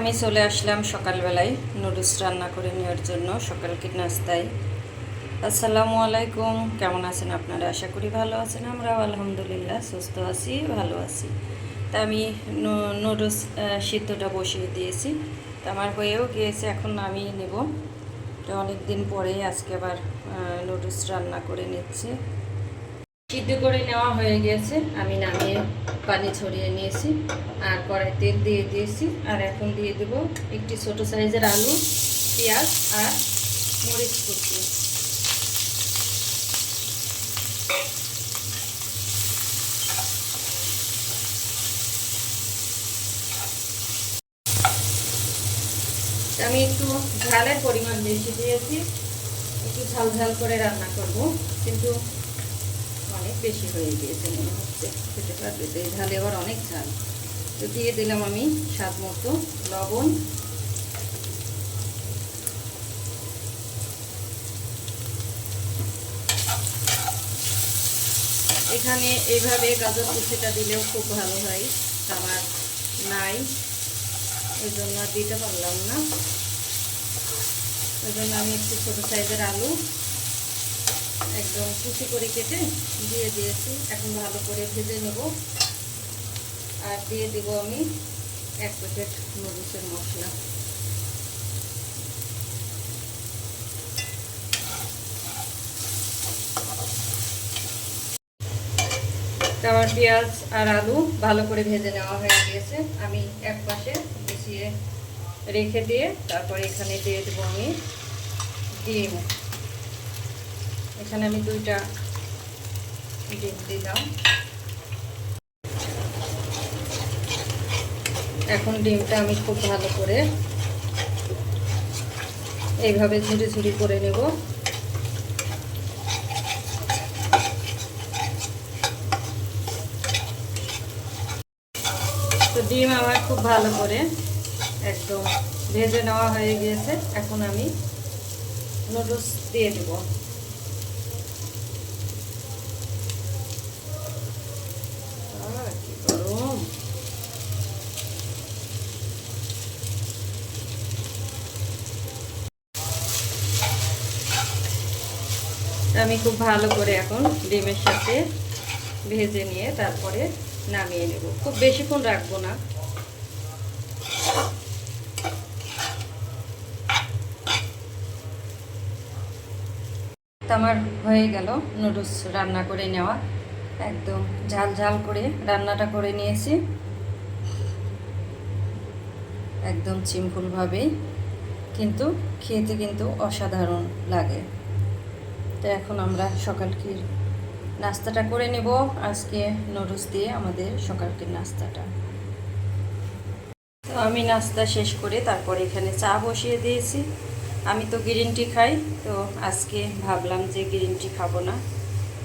আমি চলে আসলাম সকালবেলায় নুডলস রান্না করে নেওয়ার জন্য, সকালকে নাস্তায়। আসসালামু আলাইকুম, কেমন আছেন আপনারা? আশা করি ভালো আছেন, আমরাও আলহামদুলিল্লাহ সুস্থ আছি, ভালো আছি। তা আমি নুডলস সিদ্ধটা বসিয়ে দিয়েছি। তা আমার হয়েও গিয়েছে, এখন নামিয়ে নেব। তো অনেক দিন পরেই আজকে আবার নুডলস রান্না করে নিচ্ছি। সিদ্ধ করে নেওয়া হয়ে গেছে। আমি নামিয়ে পানি ছড়িয়ে নিয়েছি আর কড়াই তেল দিয়ে দিয়েছি। আর এখন দিয়ে দেব একটি ছোট সাইজের আলু, পেঁয়াজ আর মরিচ কুচি। আমি একটু ঝালের পরিমাণ বেশি দিয়েছি। একটু ঝাল ঝাল করে রান্না করব। কিন্তু বেশি হয়ে গিয়েছে মনে হচ্ছে। খেতে পারবে তো, এই ঝালে আবার অনেক ঝাল। তো দিয়ে দিলাম আমি স্বাদ মতো লবণ। এখানে এইভাবে গাজর কুচিটা দিলেও খুব ভালো হয়। আমার নাই, ওই জন্য দিতে পারলাম না। ওই জন্য আমি একটু ছোটো সাইজের আলু একদম কুচি করে কেটে দিয়ে দিয়েছি। এখন ভালো করে ভেজে নেব। আর দিয়ে দেবো আমি এক প্যাকেট নুডলসের মশলা। আমার পেঁয়াজ আর আলু ভালো করে ভেজে নেওয়া হয়ে গিয়েছে। আমি এক পাশে মিশিয়ে রেখে দিয়ে তারপরে এখানে দিয়ে দেবো আমি ডিম। এখানে আমি দুইটা ডিম দিলাম এখন ডিমটা আমি খুব ভালো করে এইভাবে ঝুড়ি ঝুড়ি করে নেব। তো ডিম আমার খুব ভালো করে একদম ভেজে নেওয়া হয়ে গিয়েছে। এখন আমি নুডলস দিয়ে দেবো আহ, কি গরম আমি খুব ভালো করে এখন ডিমের সাথে ভেজে নিয়ে তারপরে নামিয়ে নেব। খুব বেশিক্ষণ রাখব না। আমার হয়ে গেল নুডলস রান্না করে নেওয়া। একদম ঝাল ঝাল করে রান্নাটা করে নিয়েছি। একদম সিম্পলভাবেই কিন্তু খেতে কিন্তু অসাধারণ লাগে। তো এখন আমরা সকালকির নাস্তাটা করে নেব। আজকে নুডলস দিয়ে আমাদের সকালকের নাস্তাটা। তো আমি নাস্তা শেষ করে তারপর এখানে চা বসিয়ে দিয়েছি। আমি তো গ্রিন টি খাই, তো আজকে ভাবলাম যে গ্রিন টি খাব না।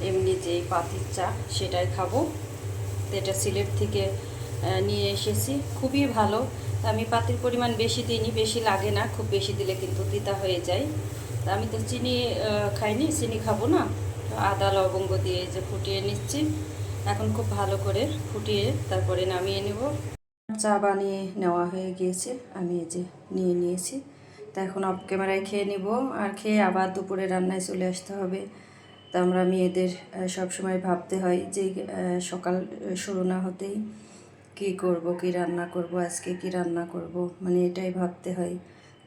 এমনি যে পাতির চা, সেটাই খাব। তো এটা সিলেট থেকে নিয়ে এসেছি। খুবই ভালো। আমি পাতির পরিমাণ বেশি দিইনি, বেশি লাগে না। খুব বেশি দিলে কিন্তু তিতা হয়ে যায়। তো আমি তো চিনি খাইনি, চিনি খাব না। আদা, লবঙ্গ দিয়ে যে ফুটিয়ে নিচ্ছি। এখন খুব ভালো করে ফুটিয়ে তারপরে নামিয়ে নেব। চা বানিয়ে নেওয়া হয়ে গিয়েছে, আমি এই যে নিয়ে নিয়েছি। তা এখন অফ ক্যামেরায় খেয়ে নিব। আর খেয়ে আবার দুপুরে রান্নায় চলে আসতে হবে। তা আমরা মেয়েদের সব সময় ভাবতে হয় যে সকাল শুরু না হতেই কী করব, কি রান্না করব, আজকে কি রান্না করব মানে এটাই ভাবতে হয়।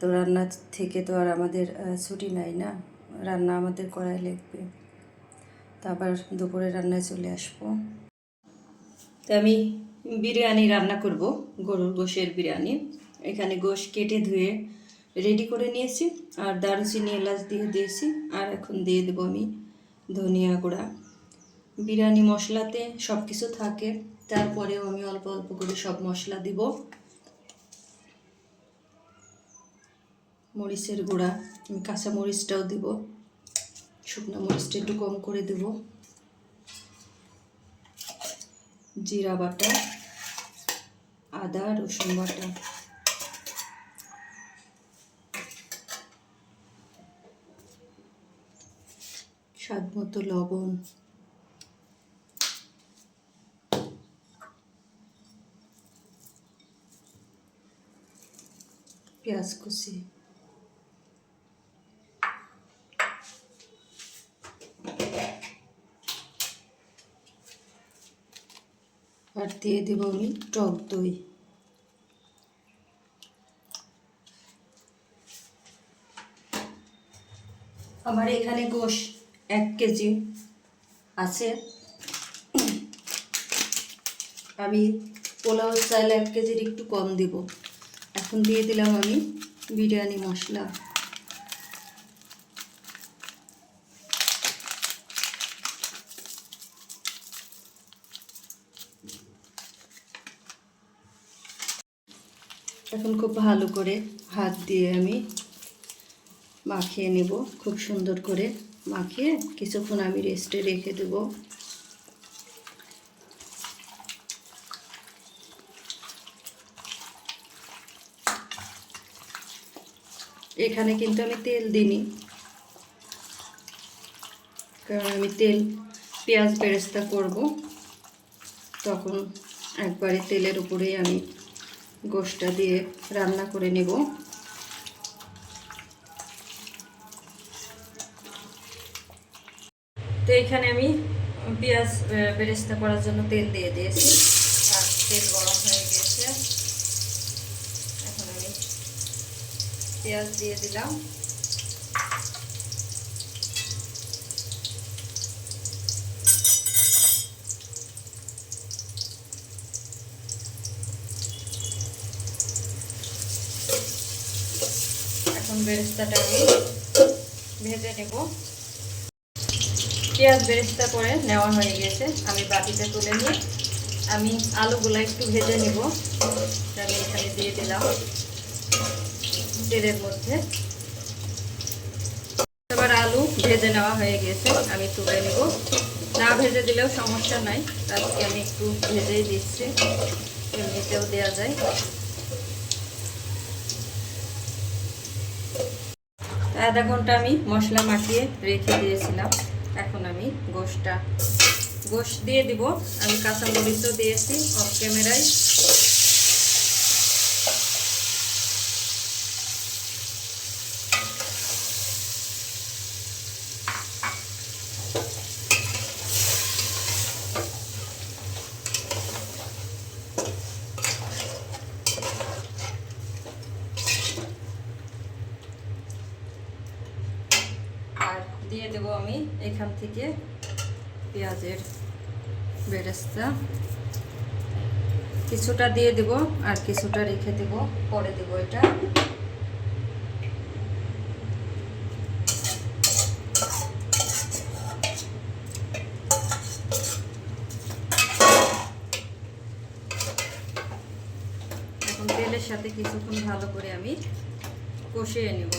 তো রান্না থেকে তো আর আমাদের ছুটি নাই না? রান্না আমাদের করাই লাগবে। তা আবার দুপুরে রান্নায় চলে আসব। তো আমি বিরিয়ানি রান্না করব, গরুর গোশের বিরিয়ানি। এখানে গোশ কেটে ধুয়ে রেডি করে নিয়েছি, আর দারুচিনি এলাচ দিয়ে দিয়েছি, আর এখন দিয়ে দেবো আমি ধনিয়া গুঁড়া। বিরিয়ানি মশলাতে সব কিছু থাকে, তারপরেও আমি অল্প অল্প করে সব মশলা দিব। মরিচের গুঁড়া, আমি কাঁচা মরিচটাও দিব। শুকনো মরিচটা একটু কম করে দেবো। জিরা বাটা, আদা, রসুন বাটা। স্বাদ মতো লবণ। পেঁয়াজ কুচি। আর দিয়ে দেব আমি টক দই। আমার এখানে গোশ এক কেজি আছে। আমি পোলাও চাইলে এক কেজির একটু কম দিব। এখন দিয়ে দিলাম আমি বিরিয়ানি মশলা। এখন খুব ভালো করে হাত দিয়ে আমি মাখিয়ে নেব, খুব সুন্দর করে মাখিয়ে কিছুক্ষণ আমি রেস্টে রেখে দেবো। এখানে কিন্তু আমি তেল দিইনি, কারণ আমি তেল, পেঁয়াজ বেরেস্তা করব, তখন একবারে তেলের উপরেই আমি গোশটা দিয়ে রান্না করে নেব। তো এখানে আমি পেঁয়াজ বেরেস্তা করার জন্য তেল দিয়ে দিয়েছি। আর তেল গরম হয়ে গেছে। এখন আমি পেঁয়াজ দিয়ে দিলাম। এখন বেরেস্তাটা আমি ভেজে নেব। পেঁয়াজ বেরেস্তা করে নেওয়া হয়ে গেছে। আমি বাটিতে তুলে নিয়ে আমি আলুগুলো একটু ভেজে নেব। আমি এখানে দিয়ে দিলাম তেলের মধ্যে। এবার আলু ভেজে নেওয়া হয়ে গেছে, আমি তুলে নেব। না ভেজে দিলেও সমস্যা নাই, আজকে আমি একটু ভেজেই দিচ্ছি। এমনিতেও দেওয়া যায়। আধা ঘণ্টা আমি মশলা মাখিয়ে রেখে দিয়েছিলাম। এখন আমি গোশটা। গোশ দিয়ে দিব। আমি কাঁচামরিচও দিয়েছি অফ ক্যামেরায় আর দিয়ে দেব আমি এখান থেকে পেঁয়াজের বেরেস্তা। কিছুটা দিয়ে দেব আর কিছুটা রেখে দেব, পরে দেব এটা। তেলের সাথে কিছুক্ষণ ভালো করে আমি কষিয়ে নেব।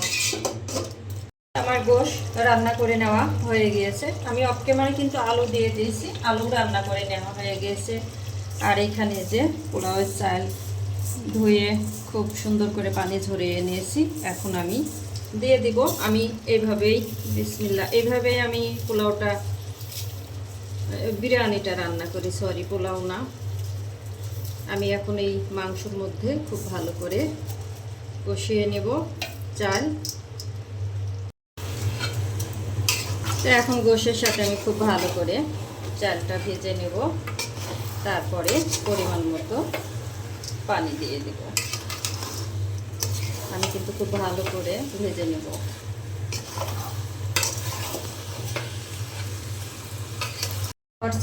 আমার গোশ রান্না করে নেওয়া হয়ে গিয়েছে। আমি অফ ক্যামেরায় কিন্তু আলু দিয়ে দিয়েছি। আলু রান্না করে নেওয়া হয়ে গিয়েছে। আর এখানে যে পোলাওয়ের চাল ধুয়ে খুব সুন্দর করে পানি ঝরিয়ে নিয়েছি। এখন আমি দিয়ে দিব। আমি এইভাবেই বিসমিল্লা এইভাবেই আমি পোলাওটা বিরিয়ানিটা রান্না করি। সরি পোলাও না। আমি এখন এই মাংসর মধ্যে খুব ভালো করে কষিয়ে নেব। চাল তো এখন গোশের সাথে আমি খুব ভালো করে চালটা ভেজে নেব। তারপরে পরিমাণ মতো পানি দিয়ে দেব। আমি কিন্তু খুব ভালো করে ভেজে নেব।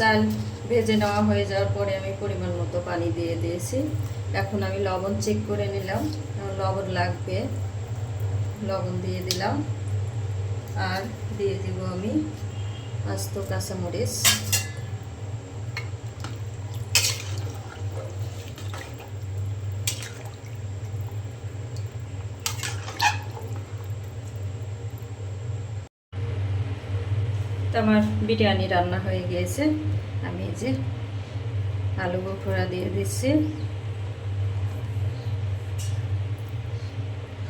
চাল ভেজে নেওয়া হয়ে যাওয়ার পরে আমি পরিমাণ মতো পানি দিয়ে দিয়েছি। এখন আমি লবণ চেক করে নিলাম। লবণ লাগবে, লবণ দিয়ে দিলাম। আর দিয়ে দিব আমি আস্ত কাঁচামরিচ। আমার বিরিয়ানি রান্না হয়ে গিয়েছে। আমি যে আলু বোখরা দিয়ে দিচ্ছি।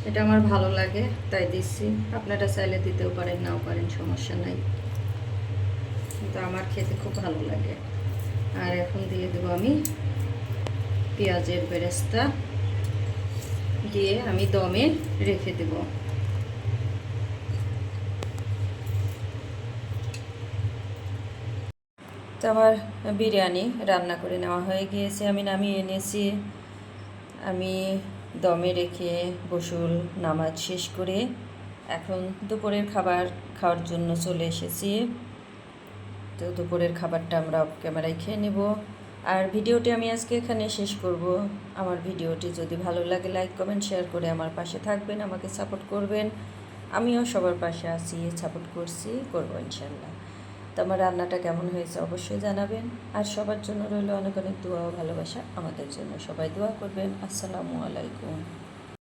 এটা আমার ভালো লাগে, তাই দিচ্ছি। আপনারা চাইলে দিতেও পারেন, নাও পারেন, সমস্যা নাই। কিন্তু আমার খেতে খুব ভালো লাগে। আর এখন দিয়ে দেবো আমি পেঁয়াজের বেরেস্তা। দিয়ে আমি দমে রেখে দেব। তো আমার বিরিয়ানি রান্না করে নেওয়া হয়ে গিয়েছে। আমি নামিয়ে এনেছি। আমি দমে রেখে বসুল নামাজ শেষ করে এখন দুপুরের খাবার খাওয়ার জন্য চলে এসেছি। তো দুপুরের খাবারটা আমরা অফ ক্যামেরায় খেয়ে নেব। আর ভিডিওটি আমি আজকে এখানে শেষ করব। আমার ভিডিওটি যদি ভালো লাগে লাইক কমেন্ট শেয়ার করে আমার পাশে থাকবেন, আমাকে সাপোর্ট করবেন। আমিও সবার পাশে আছি সাপোর্ট করছি, করব ইনশাল্লাহ তো আমার রান্নাটা কেমন হয়েছে অবশ্যই জানাবেন। আর সবার জন্য রইল অনেক অনেক দোয়া ও ভালোবাসা আমাদের জন্য। সবাই দোয়া করবেন। আসসালামু আলাইকুম।